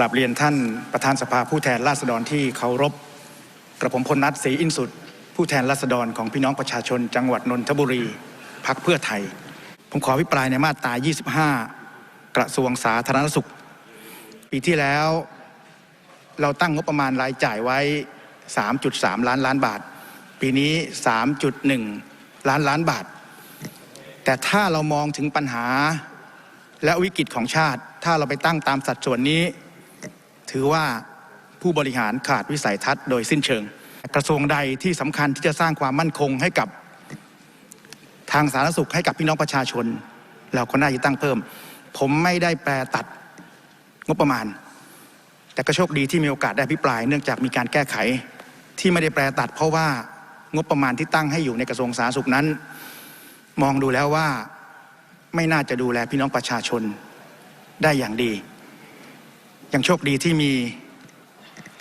กราบเรียนท่านประธานสภาผู้แทนราษฎรที่เคารพกระผมพลนัทศรีอินสุด ผู้แทนราษฎรของพี่น้องประชาชน จังหวัดนนทบุรีพักเพื่อไทย ผมขออภิปรายในมาตรา 25 กระทรวงสาธารณสุข ปีที่แล้ว เราตั้งงบประมาณรายจ่ายไว้ 3.3 ล้านล้านบาท ปีนี้ 3.1 ล้านล้านบาท แต่ถ้าเรามองถึงปัญหาและวิกฤตของชาติ ถ้าเราไปตั้งตามสัดส่วนนี้ ถือว่าผู้บริหารขาดวิสัยทัศน์โดยสิ้นเชิง กระทรวงใดที่สำคัญที่จะสร้างความมั่นคงให้กับทางสาธารณสุขให้กับพี่น้องประชาชน เราก็น่าจะตั้งเพิ่ม ผมไม่ได้แปลตัดงบประมาณ แต่ก็โชคดีที่มีโอกาสได้อภิปราย เนื่องจากมีการแก้ไขที่ไม่ได้แปลตัด เพราะว่างบประมาณที่ตั้งให้อยู่ในกระทรวงสาธารณสุขนั้น มองดูแล้วว่าไม่น่าจะดูแลพี่น้องประชาชนได้อย่างดี ยังโชคดีที่มี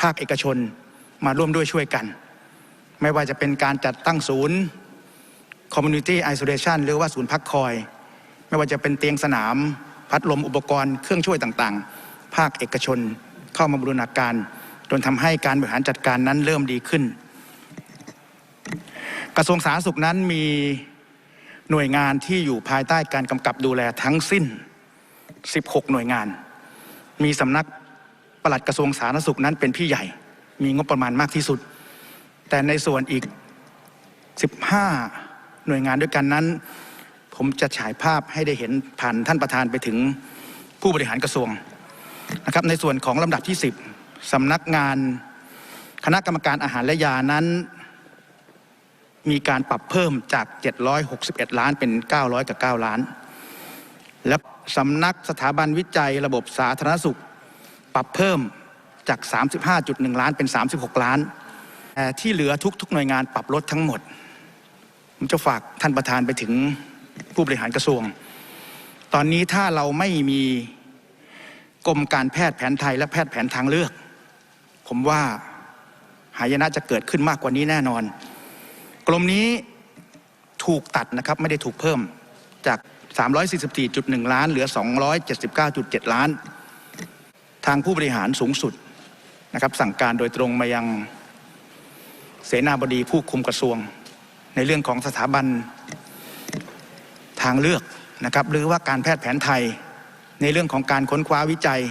ภาคเอกชนมาร่วมด้วยช่วยกัน ไม่ว่าจะเป็นการจัดตั้งศูนย์ Community Isolation หรือว่าศูนย์พักคอย ไม่ว่าจะเป็นเตียงสนาม พัดลมอุปกรณ์เครื่องช่วยต่างๆ ภาคเอกชนเข้ามาบรูรณาการ จนทำให้การบริหารจัดการนั้นเริ่มดีขึ้น กระทรวงสาธารณสุขนั้นมีหน่วยงานที่อยู่ภายใต้การกำกับดูแลทั้งสิ้น 16 หน่วยงาน มีสำนักปลัดกระทรวงสาธารณสุขนั้นเป็นพี่ใหญ่ มีงบประมาณมากที่สุด แต่ในส่วนอีก 15 หน่วยงานด้วยกันนั้น ผมจะฉายภาพให้ได้เห็นผ่านท่านประธานไปถึงผู้บริหารกระทรวงนะครับในส่วนของลำดับที่ 10สำนักงานคณะกรรมการอาหารและยานั้น มีการปรับเพิ่มจาก 761 ล้านเป็น 900 กับ 9 ล้าน และ สำนักสถาบันวิจัยระบบสาธารณสุข ปรับเพิ่มจาก 35.1 ล้านเป็น 36 ล้านแต่ที่เหลือทุกๆหน่วยงานปรับลดทั้งหมด ผมจะฝากท่านประธานไปถึงผู้บริหารกระทรวง ตอนนี้ถ้าเราไม่มีกรมการแพทย์แผนไทยและแพทย์แผนทางเลือก ผมว่าหายนะจะเกิดขึ้นมากกว่านี้แน่นอน กรมนี้ถูกตัดนะครับไม่ได้ถูกเพิ่มจาก 344.1 ล้าน เหลือ 279.7 ล้าน ทางผู้บริหารสูงสุดนะครับสั่งการโดยตรงมายังเสนาบดีผู้คุมกระทรวง ในเรื่องของสถาบันทางเลือกนะครับหรือว่าการแพทย์แผนไทยในเรื่องของการค้นคว้าวิจัย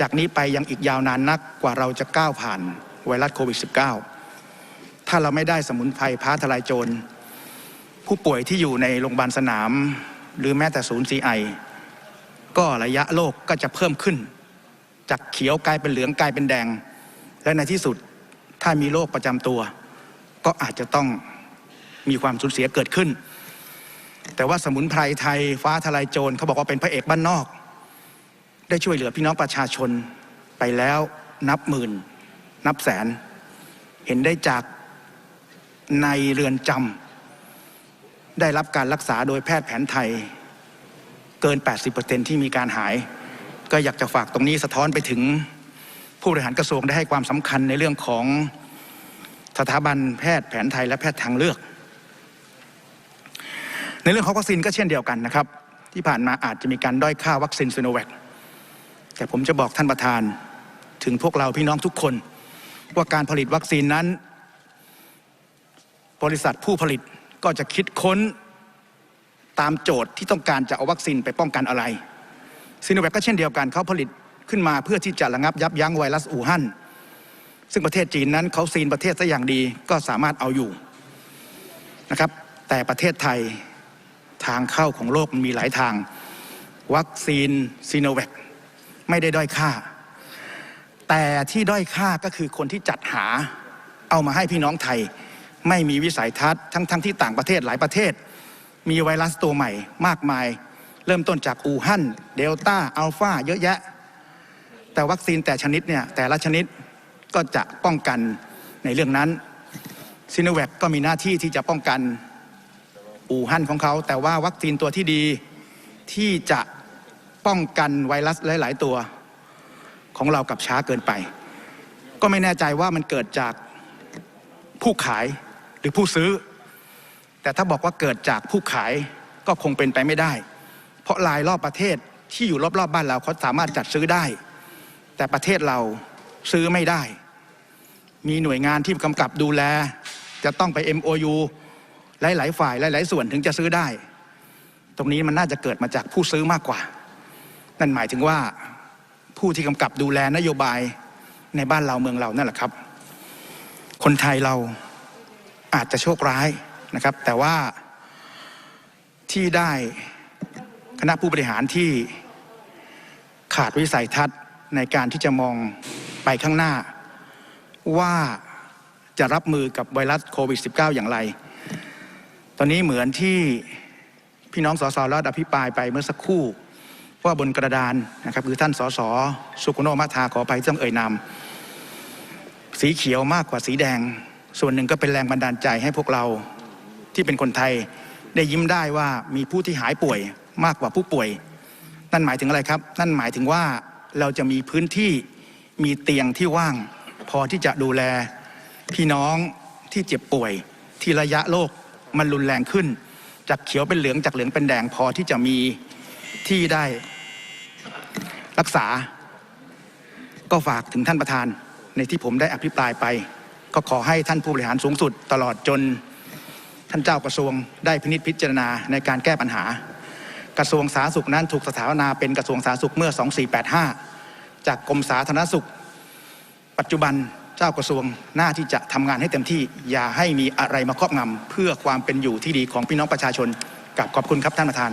จากนี้ไปยังอีกยาวนานนักกว่าเราจะก้าวผ่านไวรัสโควิด -19 ถ้าเราไม่ได้สมุนไพรพ้าทลายโจรผู้ป่วยที่อยู่ในโรงพยาบาลสนาม หรือแม้แต่ศูนย์ซีไอก็ระยะโรคกก็จะเพิ่มขึ้น จากเขียวกลายเป็นเหลืองกลายเป็นแดง และในที่สุดถ้ามีโรคประจำตัว ก็อาจจะต้องมีความสูญเสียเกิดขึ้น แต่ว่าสมุนไพรไทยฟ้าทลายโจรเขาบอกว่าเป็นพระเอกบ้านนอก ได้ช่วยเหลือพี่น้องประชาชนไปแล้วนับหมื่น นับแสน เห็นได้จากในเรือนจำ ได้รับการรักษาโดยแพทย์แผนไทย เกิน 80%ที่มีการหาย ก็อยากจะฝากตรงนี้สะท้อนไปถึงผู้บริหารกระทรวงได้ให้ความสำคัญในเรื่องของสถาบันแพทย์แผนไทยและแพทย์ทางเลือก ในเรื่องของวัคซีนก็เช่นเดียวกันนะครับ ที่ผ่านมาอาจจะมีการด้อยค่าวัคซีนซีโนแวคแต่ผมจะบอกท่านประธานถึงพวกเราพี่น้องทุกคน ว่าการผลิตวัคซีนนั้น บริษัทผู้ผลิต ก็จะคิดค้นตามโจทย์ที่ต้องการจะเอาวัคซีนไปป้องกันอะไรซีโนแวคก็เช่นเดียวกันเขาผลิตขึ้นมาเพื่อที่จะระงับยับยั้งไวรัสอู่ฮั่นซึ่งประเทศจีนนั้นเขาซีนประเทศซะอย่างดีก็สามารถเอาอยู่นะครับ แต่ประเทศไทยทางเข้าของโลกมันมีหลายทาง วัคซีนซีโนแวคไม่ได้ด้อยค่า แต่ที่ด้อยค่าก็คือคนที่จัดหาเอามาให้พี่น้องไทย ไม่มีวิสัยทัศน์ทั้งๆทที่ต่างประเทศหลายประเทศ มีไวรัสตัวใหม่มากมาย เริ่มต้นจากอู่ฮั่นเดลต้าอัลฟาเยอะแยะ แต่วัคซีนแต่ชนิดเนี่ยแต่ละชนิดก็จะป้องกันในเรื่องนั้นซีโนแวคก็มีหน้าที่ที่จะป้องกันอู่ฮั่นของเขา แต่ว่าวัคซีนตัวที่ดีที่จะป้องกันไวรัสหลาย ๆ ตัวของเรากับช้าเกินไป ก็ไม่แน่ใจว่ามันเกิดจากผู้ขาย รือผู้ซื้อ แต่ถ้าบอกว่าเกิดจากผู้ขายก็คงเป็นไปไม่ได้ เพราะลายรอบประเทศที่อยู่รอบๆบบ้านเราเขาสามารถจัดซื้อได้ แต่ประเทศเราซื้อไม่ได้ มีหน่วยงานที่กำกับดูแล จะต้องไป MOU หลายๆฝ่ายหลาย ๆ ส่วนถึงจะซื้อได้ ตรงนี้มันน่าจะเกิดมาจากผู้ซื้อมากกว่า นั่นหมายถึงว่าผู้ที่กำกับดูแลนโยบายในบ้านเราเมืองเรานั่นแหละครับ คนไทยเรา อาจจะโชคร้ายนะครับ แต่ว่าที่ได้คณะผู้บริหารที่ขาดวิสัยทัศน์ในการที่จะมองไปข้างหน้า ว่าจะรับมือกับไวรัสโควิด -19 อย่างไร ตอนนี้เหมือนที่พี่น้องสสรัฐอภิปรายไปเมื่อสักครู่ว่าบนกระดานนะครับคือท่านสสสุกุโนมาทาขออภัยที่ต้องเอ่ยนามสีเขียวมากกว่าสีแดง ส่วนหนึ่งก็เป็นแรงบันดาลใจให้พวกเราที่เป็นคนไทยได้ยิ้มได้ว่ามีผู้ที่หายป่วยมากกว่าผู้ป่วย นั่นหมายถึงอะไรครับ นั่นหมายถึงว่าเราจะมีพื้นที่มีเตียงที่ว่าง พอที่จะดูแลพี่น้องที่เจ็บป่วย ที่ระยะโรคมันรุนแรงขึ้น จากเขียวเป็นเหลืองจากเหลืองเป็นแดงพอที่จะมีที่ได้รักษา ก็ฝากถึงท่านประธานในที่ผมได้อภิปรายไป ก็ขอให้ท่านผู้บริหารสูงสุดตลอดจน ท่านเจ้ากระทรวงได้พินิจพิจารณาในการแก้ปัญหา กระทรวงสาธารณสุขนั้นถูกสถาปนาเป็นกระทรวงสาธารณสุขเมื่อ 2485 จากกรมสาธารณสุข ปัจจุบันเจ้ากระทรวงหน้าที่จะทำงานให้เต็มที่ อย่าให้มีอะไรมาครอบงำเพื่อความเป็นอยู่ที่ดีของพี่น้องประชาชนกับขอบคุณครับท่านประธาน